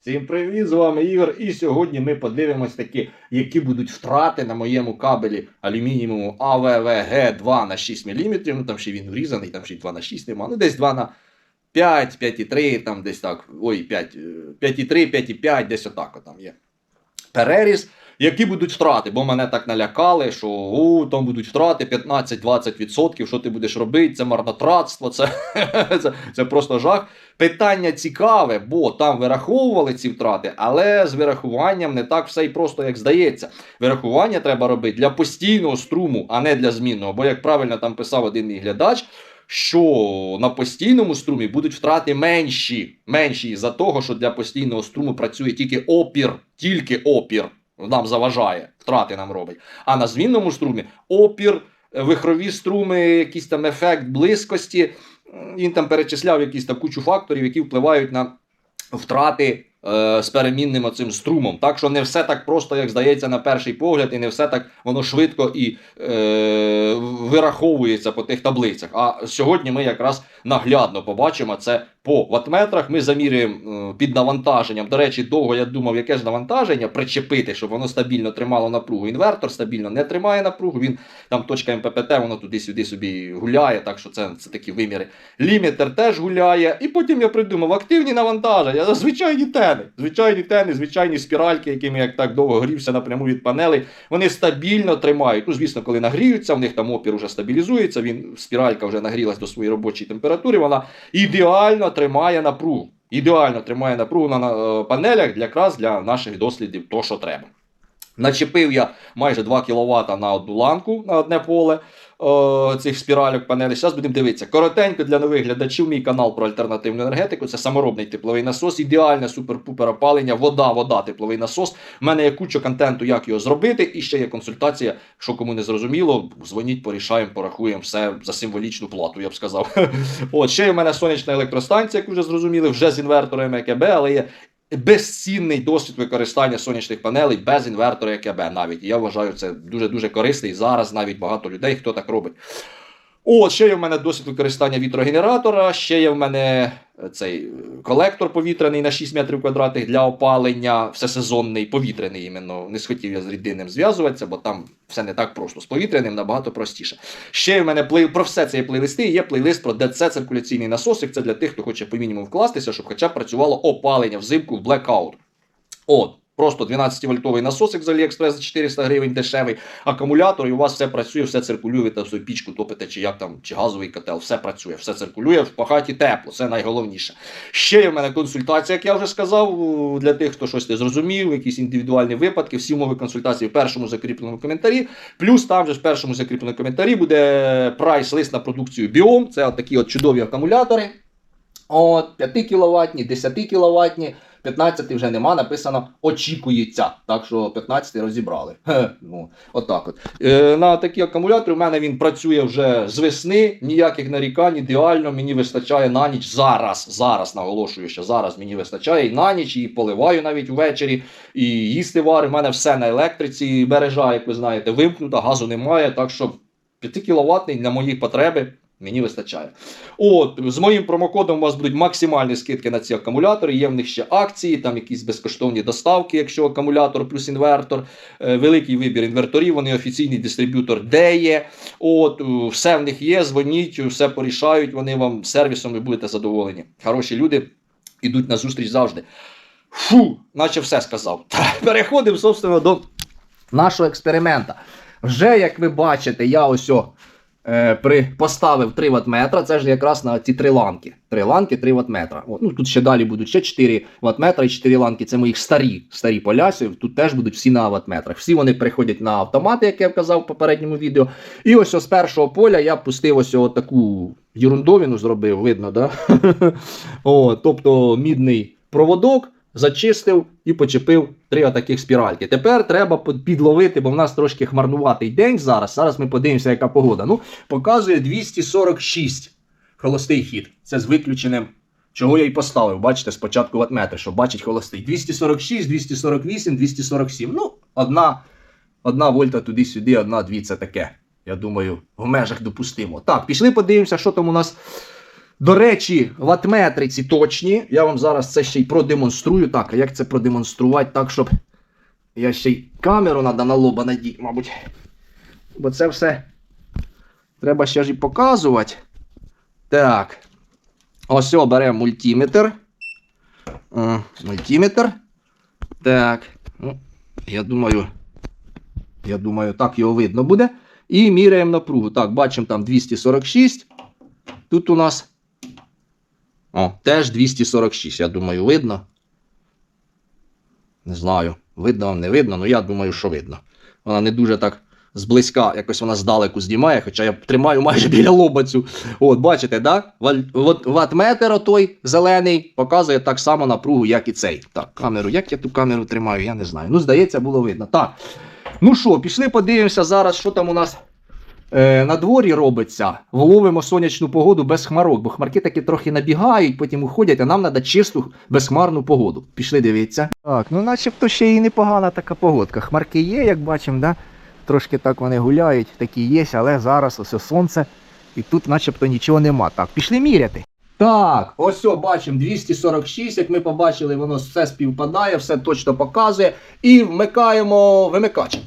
Всім привіт, з вами Ігор. І сьогодні ми подивимось такі, які будуть втрати на моєму кабелі алюмінієвому АВВГ 2 на 6 мм. Ну там ще він врізаний, там ще й 2 на 6 нема. Ну десь 2 на 5, 5,3, там десь так. Ой, 5, е, 5,3, 5,5, десь отак от там є. Переріз. Які будуть втрати, бо мене так налякали, що о, там будуть втрати 15-20%, що ти будеш робити, це марнотратство, це, це, це просто жах. Питання цікаве, бо там вираховували ці втрати, але з вирахуванням не так все і просто, як здається. Вирахування треба робити для постійного струму, а не для змінного. Бо, як правильно там писав один мій глядач, що на постійному струмі будуть втрати менші, менші із-за того, що для постійного струму працює тільки опір, тільки опір нам заважає, втрати нам робить. А на змінному струмі опір, е, вихрові струми, якийсь там ефект близькості. Він там перечисляв якісь там кучу факторів, які впливають на втрати е, з перемінним оцим струмом. Так що не все так просто, як здається, на перший погляд, і не все так воно швидко і е, вираховується по тих таблицях. А сьогодні ми якраз наглядно побачимо це по ватметрах. Ми замірюємо е, під навантаженням. До речі, довго я думав, яке ж навантаження причепити, щоб воно стабільно тримало напругу. Інвертор стабільно не тримає напругу. Він там точка МППТ, воно туди-сюди собі гуляє. Так що це, це такі виміри. Лімітер теж гуляє. І потім я придумав активні навантаження. Звичайні тени. Звичайні тени, звичайні спіральки, якими як так довго грівся напряму від панелей. Вони стабільно тримають. Ну, звісно, коли нагріються, в них там опір вже стабілізується. Він спіралька вже нагрілась до своєї робочої температури. Вона ідеально тримає напругу. Ідеально тримає напругу на, е, панелях для якраз для наших дослідів, то що треба. Начепив я майже 2 кВт на одну ланку на одне поле е, цих спіральок панелей. Зараз будемо дивитися. Коротенько для нових глядачів. Мій канал про альтернативну енергетику. Це саморобний тепловий насос, ідеальне супер-пупер опалення, вода, вода, тепловий насос. У мене є куча контенту, як його зробити. І ще є консультація. Що кому не зрозуміло, дзвоніть, порішаємо, порахуємо все за символічну плату, я б сказав. От ще є в мене сонячна електростанція, як вже зрозуміли, вже з інвертором ЕКБ, але є безцінний досвід використання сонячних панелей без інвертора як ЕКБ навіть. І я вважаю це дуже-дуже корисний. Зараз навіть багато людей, хто так робить. От, ще є в мене досвід використання вітрогенератора, ще є в мене цей е, колектор повітряний на 6 метрів квадратних для опалення, всесезонний, повітряний іменно. Не схотів я з рідинним зв'язуватися, бо там все не так просто. З повітряним набагато простіше. Ще в мене плей... про все це є плейлисти, є плейлист про ДЦ циркуляційний насосик. Це для тих, хто хоче по мінімуму вкластися, щоб хоча б працювало опалення взимку в блекаут. От. Просто 12-вольтовий насосик з Аліекспрес за 400 гривень дешевий, акумулятор, і у вас все працює, все циркулює, ви там свою пічку топите, чи як там, чи газовий котел, все працює, все циркулює, в хаті тепло, це найголовніше. Ще є в мене консультація, як я вже сказав, для тих, хто щось не зрозумів, якісь індивідуальні випадки, всі умови консультації в першому закріпленому коментарі. Плюс там же в першому закріпленому коментарі буде прайс-лист на продукцію Біом. Це от такі от чудові акумулятори. От 5 кВт, 10 кВт. 15 вже нема, написано очікується. Так що 15 розібрали. Хе, ну, отак от. Е, на такі акумулятори у мене він працює вже з весни, ніяких нарікань, ідеально, мені вистачає на ніч зараз. Зараз наголошую, що зараз мені вистачає і на ніч, і поливаю навіть ввечері, і їсти варю. У мене все на електриці, бережа, як ви знаєте, вимкнута, газу немає. Так що 5 кВт на мої потреби. Мені вистачає. От, з моїм промокодом у вас будуть максимальні скидки на ці акумулятори. Є в них ще акції, там якісь безкоштовні доставки, якщо акумулятор плюс інвертор, е, великий вибір інверторів, вони офіційний дистриб'ютор де є. От, е, все в них є, дзвоніть, все порішають, вони вам сервісом ви будете задоволені. Хороші люди йдуть на зустріч завжди. Фу, наче все сказав. Переходимо, собственно, до нашого експеримента. Вже, як ви бачите, я ось о, е, при, поставив 3 Вт це ж якраз на ці три ланки. Три ланки, 3 Вт метра. О, ну, тут ще далі будуть ще 4 ватметра і 4 ланки. Це моїх старі старі поляси. Тут теж будуть всі на Вт метрах. Всі вони приходять на автомати, як я вказав в попередньому відео. І ось з першого поля я пустив ось таку ерундовину зробив, видно, да? О, тобто мідний проводок. Зачистив і почепив три отаких спіральки. Тепер треба підловити, бо в нас трошки хмарнуватий день зараз. Зараз ми подивимося, яка погода. Ну, показує 246 холостий хід. Це з виключеним, чого я і поставив. Бачите, спочатку ватметри, щоб бачить холостий. 246, 248, 247. Ну, одна, одна вольта туди-сюди, одна-дві це таке. Я думаю, в межах допустимо. Так, пішли подивимося, що там у нас До речі, ватметри ці точні. Я вам зараз це ще й продемонструю. Так, а як це продемонструвати так, щоб. Я ще й камеру треба на лоба надіти, мабуть. Бо це все треба ще ж і показувати. Так. Ось о, беремо мультиметр. М, Мультиметр. Так. Ну, я думаю. Я думаю, так його видно буде. І міряємо напругу. Так, бачимо там 246. Тут у нас. О, теж 246. Я думаю, видно. Не знаю, видно вам не видно, але я думаю, що видно. Вона не дуже так зблизька, якось вона здалеку знімає, хоча я тримаю майже біля лоба цю. От, бачите, да? От отой зелений показує так само напругу, як і цей. Так, камеру, як я ту камеру тримаю, я не знаю. Ну, здається, було видно. Так. Ну що, пішли подивимося зараз, що там у нас е, на дворі робиться. Вловимо сонячну погоду без хмарок, бо хмарки таки трохи набігають, потім уходять, а нам треба чисту безхмарну погоду. Пішли дивитися. Так, ну начебто ще і непогана така погодка. Хмарки є, як бачимо, да? трошки так вони гуляють, такі є, але зараз ось сонце, і тут начебто нічого нема. Так, пішли міряти. Так, ось о, бачимо 246, як ми побачили, воно все співпадає, все точно показує. І вмикаємо вимикач.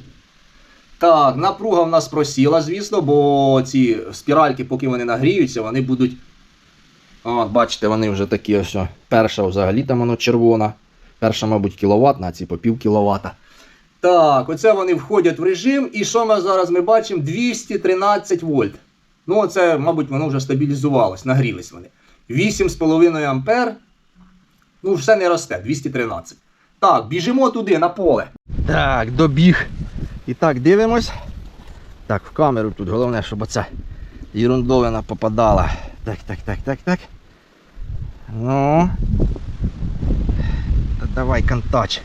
Так, напруга в нас просіла, звісно, бо ці спіральки, поки вони нагріються, вони будуть. От, бачите, вони вже такі ось. Перша взагалі там воно червона. Перша, мабуть, кіловатна, а ці по пів кіловата. Так, оце вони входять в режим. І що ми зараз ми бачимо? 213 вольт. Ну, це, мабуть, воно вже стабілізувалось, нагрілись вони. 8,5 ампер. Ну, все не росте, 213. Так, біжимо туди, на поле. Так, добіг. І так, дивимось. Так, в камеру тут головне, щоб оця ерундовина попадала. Так, так, так, так, так. Ну. Та давай контач.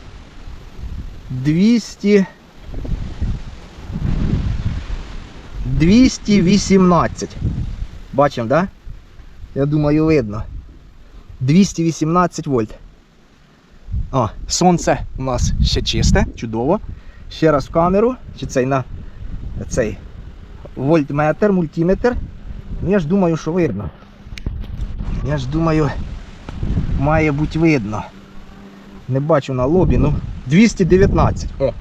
200. 218. Бачимо, да? Я думаю, видно. 218 вольт. О, сонце у нас ще чисте, чудово. Ще раз в камеру. Чи цей на цей вольтметр, мультиметр. Ну, я ж думаю, що видно. Я ж думаю, має бути видно. Не бачу на лобі, ну. 219. О.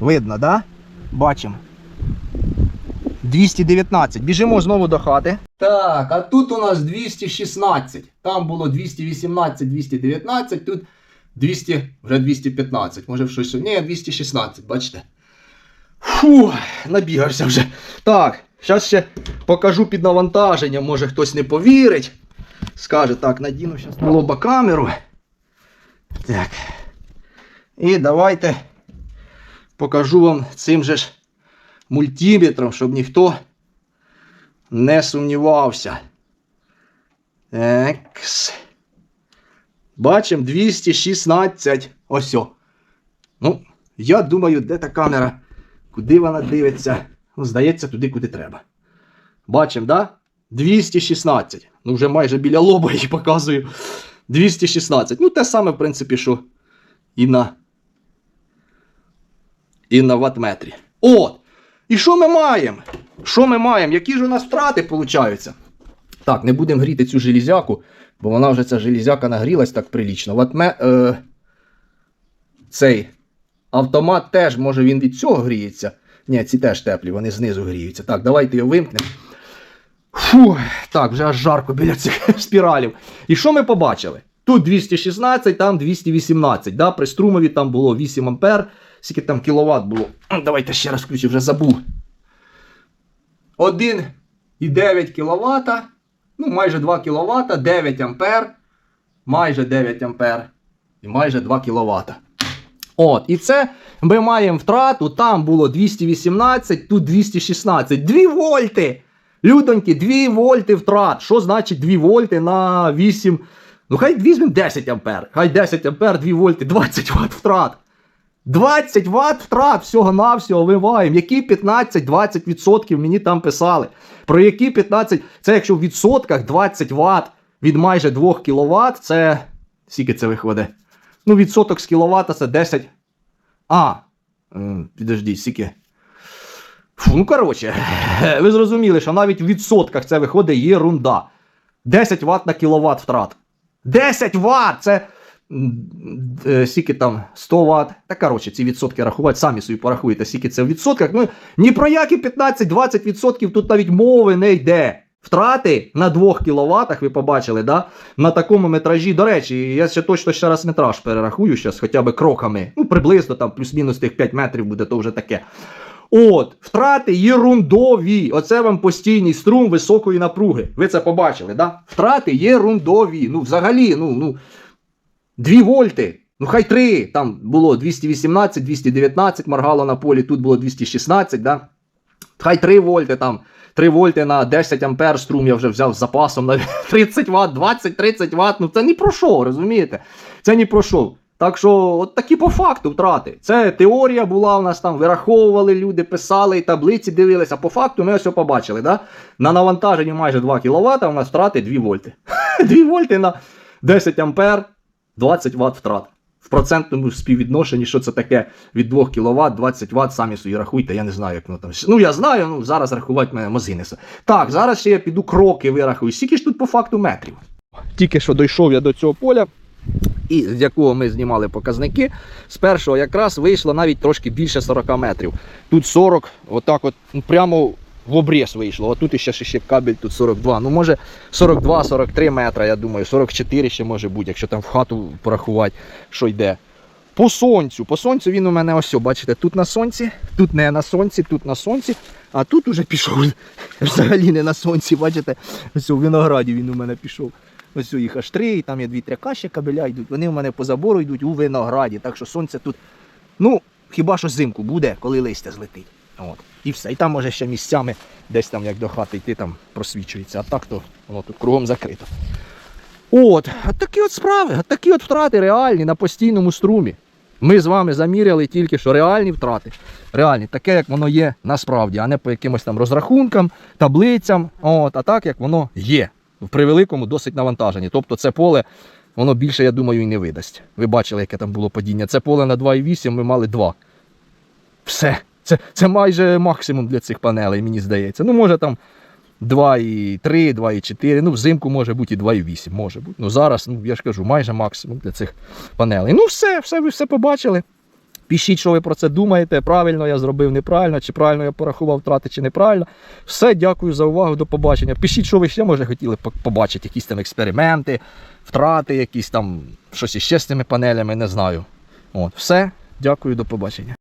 Видно, да? Бачимо. 219. Біжимо знову до хати. Так, а тут у нас 216. Там було 218, 219, тут 200, вже 215. Може в щось. Ні, 216, бачите? Фу, набігався вже. Так, зараз ще покажу під навантаженням, може хтось не повірить. Скаже, так, надіну зараз на лоба камеру. Так. І давайте покажу вам цим же ж мультиметром, щоб ніхто не сумнівався. Екс. Бачимо 216. Ось. Ну, я думаю, де та камера? Куди вона дивиться? Ну, здається, туди, куди треба. Бачимо, да? 216. Ну, вже майже біля лоба її показую. 216. Ну, те саме, в принципі, що і на. І на ватметрі. От! І що ми маємо? Що ми маємо? Які ж у нас втрати получаються? Так, не будемо гріти цю железяку, бо вона вже ця железяка нагрілась так прилічно. Ватме, е, цей автомат теж, може він від цього гріється. Ні, ці теж теплі, вони знизу гріються. Так, давайте його вимкнемо. Фу, так, вже аж жарко біля цих спіралів. І що ми побачили? Тут 216, там 218. Да? При струмові там було 8 ампер. Скільки там кіловат було? Давайте ще раз включу, вже забув. 1,9 кВт. Ну, майже 2 кВт, 9 ампер. Майже 9 ампер. І майже 2 кВт. От, і це ми маємо втрату. Там було 218, тут 216. 2 вольти! Людоньки, 2 вольти втрат. Що значить 2 вольти на 8? Ну, хай візьмемо 10 ампер. Хай 10 ампер, 2 вольти, 20 ватт втрат. 20 ватт втрат всього-навсього виваємо. Які 15-20% мені там писали. Про які 15, це якщо в відсотках 20 ватт від майже 2 кВт, це скільки це виходить? Ну, відсоток з кіловата це 10. А, м, підождіть, скільки. Фу, ну коротше, ви зрозуміли, що навіть в відсотках це виходить єрунда. 10 Вт на кіловат втрат. 10 Вт! Це е, скільки там 100 Вт. Та коротше, ці відсотки рахувати, самі собі порахуєте, скільки це в відсотках. Ну, ні про які 15-20 відсотків тут навіть мови не йде. Втрати на 2 кВт, ви побачили, да? на такому метражі. До речі, я ще точно ще раз метраж перерахую, зараз хоча б кроками. Ну, приблизно там плюс-мінус тих 5 метрів буде, то вже таке. От, втрати єрундові. Оце вам постійний струм високої напруги. Ви це побачили, да? Втрати єрундові. Ну, взагалі, ну, ну, 2 вольти. Ну, хай 3. Там було 218, 219 моргало на полі, тут було 216, да? Хай 3 вольти там. 3 вольти на 10 ампер струм я вже взяв з запасом на 30 Вт, 20-30 Вт. Ну це ні про що, розумієте? Це ні про що. Так що, от такі по факту втрати. Це теорія була у нас там, вираховували люди, писали і таблиці дивилися. По факту ми ось побачили. Да? На навантаженні майже 2 кВт у нас втрати 2 вольти. 2 вольти на 10 ампер, 20 Вт втрат. В процентному співвідношенні, що це таке від 2 кВт, 20 Вт, самі собі рахуйте, я не знаю, як воно там. Ну, я знаю, ну зараз рахувати мене мозги несе. Так, зараз ще я піду кроки вирахую. Скільки ж тут по факту метрів? Тільки що дійшов я до цього поля, і з якого ми знімали показники. З першого якраз вийшло навіть трошки більше 40 метрів. Тут 40, отак от, ну, прямо в обріз вийшло. А тут ще, ще кабель тут 42. Ну, може 42-43 метра, я думаю, 44 ще може бути, якщо там в хату порахувати, що йде. По сонцю, по сонцю він у мене ось, бачите, тут на сонці, тут не на сонці, тут на сонці, а тут уже пішов взагалі не на сонці, бачите, ось у винограді він у мене пішов. Ось їх аж три, і там є дві-три каші кабеля йдуть. Вони у мене по забору йдуть у винограді. Так що сонце тут, ну, хіба що зимку буде, коли листя злетить. От. І все. І там може ще місцями десь там, як до хати йти, там просвічується. А так то воно тут кругом закрито. От, от такі от справи, от такі от втрати реальні на постійному струмі. Ми з вами заміряли тільки що реальні втрати. Реальні, таке, як воно є насправді, а не по якимось там розрахункам, таблицям, от, а так, як воно є. При великому досить навантаженні. Тобто це поле, воно більше, я думаю, і не видасть. Ви бачили, яке там було падіння. Це поле на 2,8 ми мали 2. Все. Це, це майже максимум для цих панелей, мені здається. Ну, може там 2,3, 2,4, ну взимку може бути і 2,8, може бути. Ну зараз, ну я ж кажу, майже максимум для цих панелей. Ну все, все, ви все побачили. Пишіть, що ви про це думаєте. Правильно я зробив, неправильно, чи правильно я порахував втрати, чи неправильно. Все, дякую за увагу, до побачення. Пишіть, що ви ще може хотіли побачити, якісь там експерименти, втрати, якісь там щось іще з цими панелями, не знаю. От, все, дякую, до побачення.